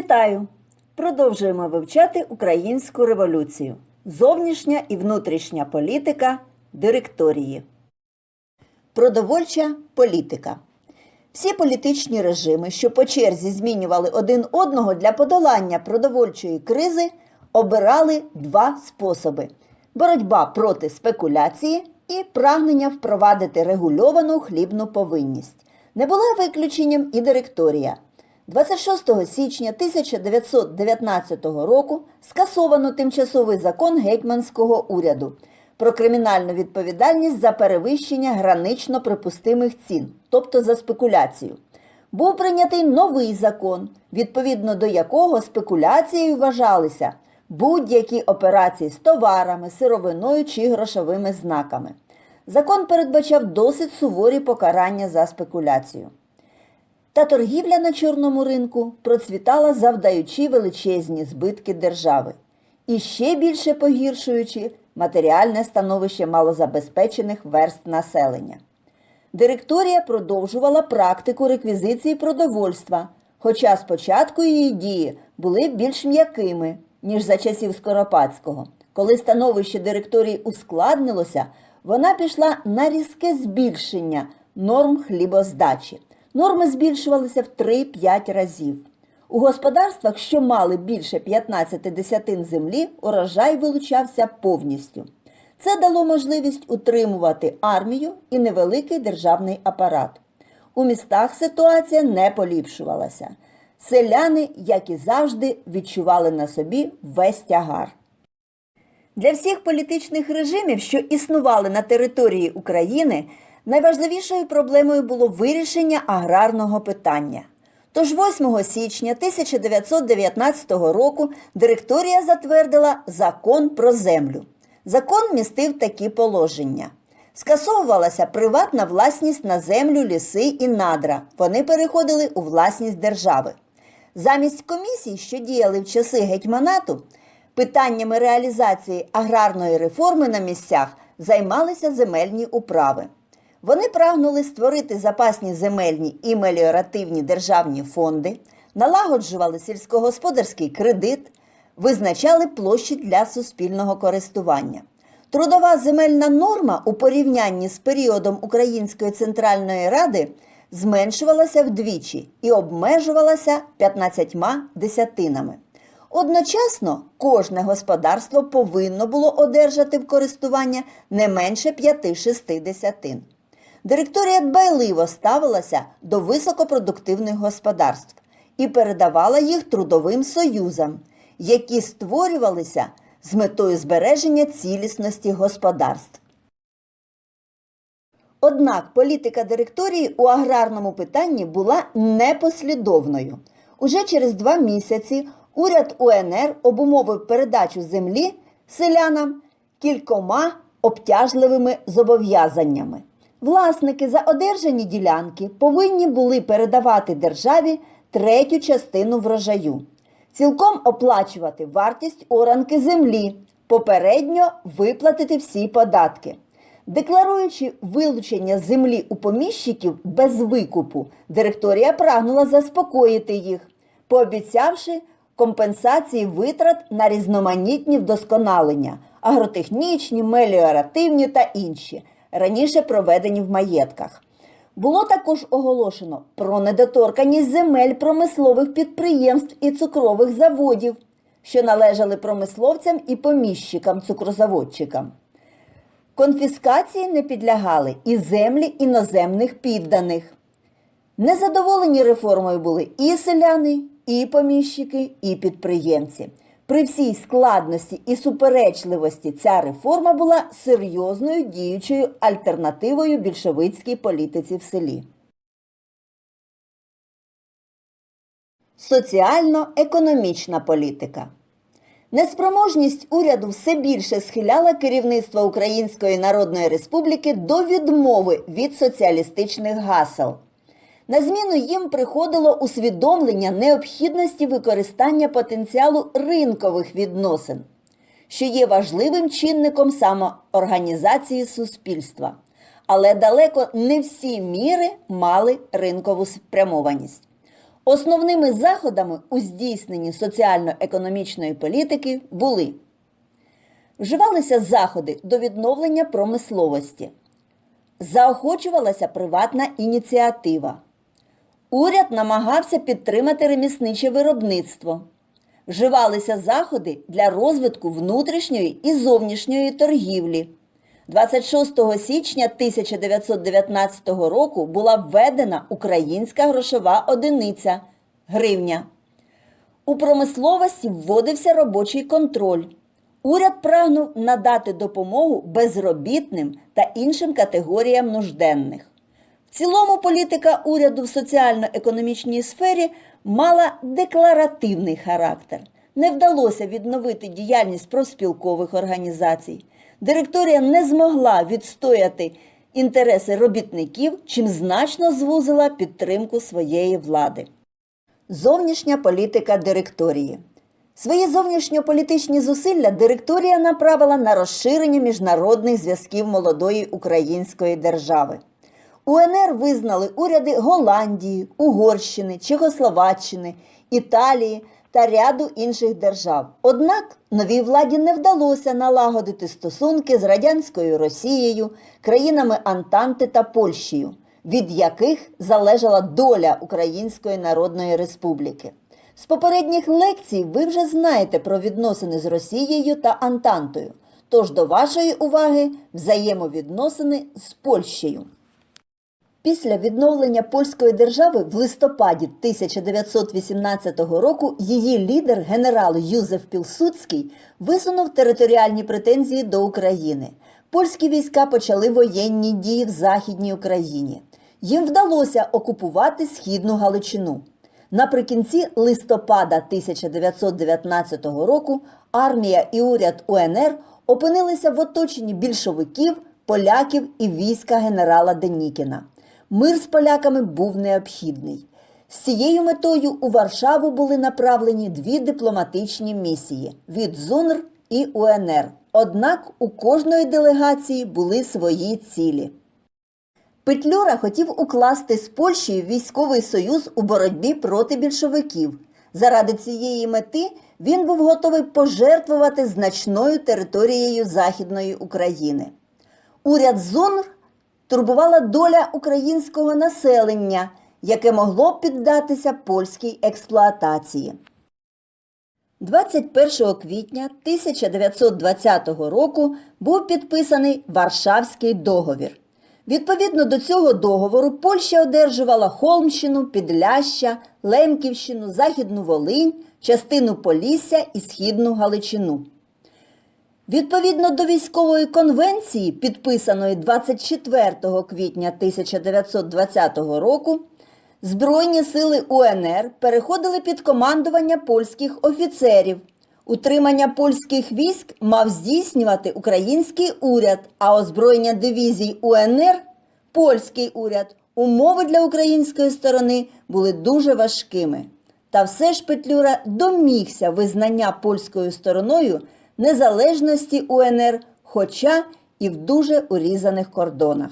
Вітаю! Продовжуємо вивчати українську революцію. Зовнішня і внутрішня політика директорії. Продовольча політика. Всі політичні режими, що по черзі змінювали один одного для подолання продовольчої кризи, обирали два способи: боротьба проти спекуляції і прагнення впровадити регульовану хлібну повинність. Не була виключенням і директорія. 26 січня 1919 року скасовано тимчасовий закон гетьманського уряду про кримінальну відповідальність за перевищення гранично припустимих цін, тобто за спекуляцію. Був прийнятий новий закон, відповідно до якого спекуляцією вважалися будь-які операції з товарами, сировиною чи грошовими знаками. Закон передбачав досить суворі покарання за спекуляцію. Та торгівля на чорному ринку процвітала, завдаючи величезні збитки держави і ще більше погіршуючи матеріальне становище малозабезпечених верст населення. Директорія продовжувала практику реквізиції продовольства, хоча спочатку її дії були більш м'якими, ніж за часів Скоропадського. Коли становище директорії ускладнилося, вона пішла на різке збільшення норм хлібоздачі. Норми збільшувалися в 3-5 разів. У господарствах, що мали більше 15 десятин землі, урожай вилучався повністю. Це дало можливість утримувати армію і невеликий державний апарат. У містах ситуація не поліпшувалася. Селяни, як і завжди, відчували на собі весь тягар. Для всіх політичних режимів, що існували на території України, найважливішою проблемою було вирішення аграрного питання. Тож 8 січня 1919 року директорія затвердила закон про землю. Закон містив такі положення. Скасовувалася приватна власність на землю, ліси і надра. Вони переходили у власність держави. Замість комісій, що діяли в часи гетьманату, питаннями реалізації аграрної реформи на місцях займалися земельні управи. Вони прагнули створити запасні земельні і меліоративні державні фонди, налагоджували сільськогосподарський кредит, визначали площі для суспільного користування. Трудова земельна норма у порівнянні з періодом Української центральної ради зменшувалася вдвічі і обмежувалася 15 десятинами. Одночасно кожне господарство повинно було одержати в користування не менше 5-6 десятин. Директорія дбайливо ставилася до високопродуктивних господарств і передавала їх трудовим союзам, які створювалися з метою збереження цілісності господарств. Однак політика директорії у аграрному питанні була непослідовною. Уже через два місяці уряд УНР обумовив передачу землі селянам кількома обтяжливими зобов'язаннями. Власники за одержані ділянки повинні були передавати державі третю частину врожаю, цілком оплачувати вартість оранки землі, попередньо виплатити всі податки. Декларуючи вилучення землі у поміщиків без викупу, директорія прагнула заспокоїти їх, пообіцявши компенсації витрат на різноманітні вдосконалення, агротехнічні, меліоративні та інші, раніше проведені в маєтках. Було також оголошено про недоторканність земель промислових підприємств і цукрових заводів, що належали промисловцям і поміщикам-цукрозаводчикам. Конфіскації не підлягали і землі іноземних підданих. Незадоволені реформою були і селяни, і поміщики, і підприємці. При всій складності і суперечливості ця реформа була серйозною діючою альтернативою більшовицькій політиці в селі. Соціально-економічна політика. Неспроможність уряду все більше схиляла керівництво Української Народної Республіки до відмови від соціалістичних гасел. На зміну їм приходило усвідомлення необхідності використання потенціалу ринкових відносин, що є важливим чинником самоорганізації суспільства. Але далеко не всі міри мали ринкову спрямованість. Основними заходами у здійсненні соціально-економічної політики були вживалися заходи до відновлення промисловості, заохочувалася приватна ініціатива. Уряд намагався підтримати ремісниче виробництво. Вживалися заходи для розвитку внутрішньої і зовнішньої торгівлі. 26 січня 1919 року була введена українська грошова одиниця гривня. У промисловості вводився робочий контроль. Уряд прагнув надати допомогу безробітним та іншим категоріям нужденних. В цілому політика уряду в соціально-економічній сфері мала декларативний характер. Не вдалося відновити діяльність профспілкових організацій. Директорія не змогла відстояти інтереси робітників, чим значно звузила підтримку своєї влади. Зовнішня політика директорії. Свої зовнішньополітичні зусилля директорія направила на розширення міжнародних зв'язків молодої української держави. УНР визнали уряди Голландії, Угорщини, Чехословаччини, Італії та ряду інших держав. Однак новій владі не вдалося налагодити стосунки з радянською Росією, країнами Антанти та Польщею, від яких залежала доля Української Народної Республіки. З попередніх лекцій ви вже знаєте про відносини з Росією та Антантою. Тож до вашої уваги взаємовідносини з Польщею. Після відновлення польської держави в листопаді 1918 року її лідер генерал Юзеф Пілсудський висунув територіальні претензії до України. Польські війська почали воєнні дії в Західній Україні. Їм вдалося окупувати східну Галичину. Наприкінці листопада 1919 року армія і уряд УНР опинилися в оточенні більшовиків, поляків і війська генерала Денікіна. Мир з поляками був необхідний. З цією метою у Варшаву були направлені дві дипломатичні місії від ЗУНР і УНР. Однак у кожної делегації були свої цілі. Петлюра хотів укласти з Польщею військовий союз у боротьбі проти більшовиків. Заради цієї мети він був готовий пожертвувати значною територією Західної України. Уряд ЗУНР турбувала доля українського населення, яке могло піддатися польській експлуатації. 21 квітня 1920 року був підписаний Варшавський договір. Відповідно до цього договору Польща одержувала Холмщину, Підляща, Лемківщину, Західну Волинь, частину Полісся і Східну Галичину. Відповідно до військової конвенції, підписаної 24 квітня 1920 року, Збройні сили УНР переходили під командування польських офіцерів. Утримання польських військ мав здійснювати український уряд, а озброєння дивізій УНР польський уряд. Умови для української сторони були дуже важкими. Та все ж Петлюра домігся визнання польською стороною незалежності УНР, хоча і в дуже урізаних кордонах.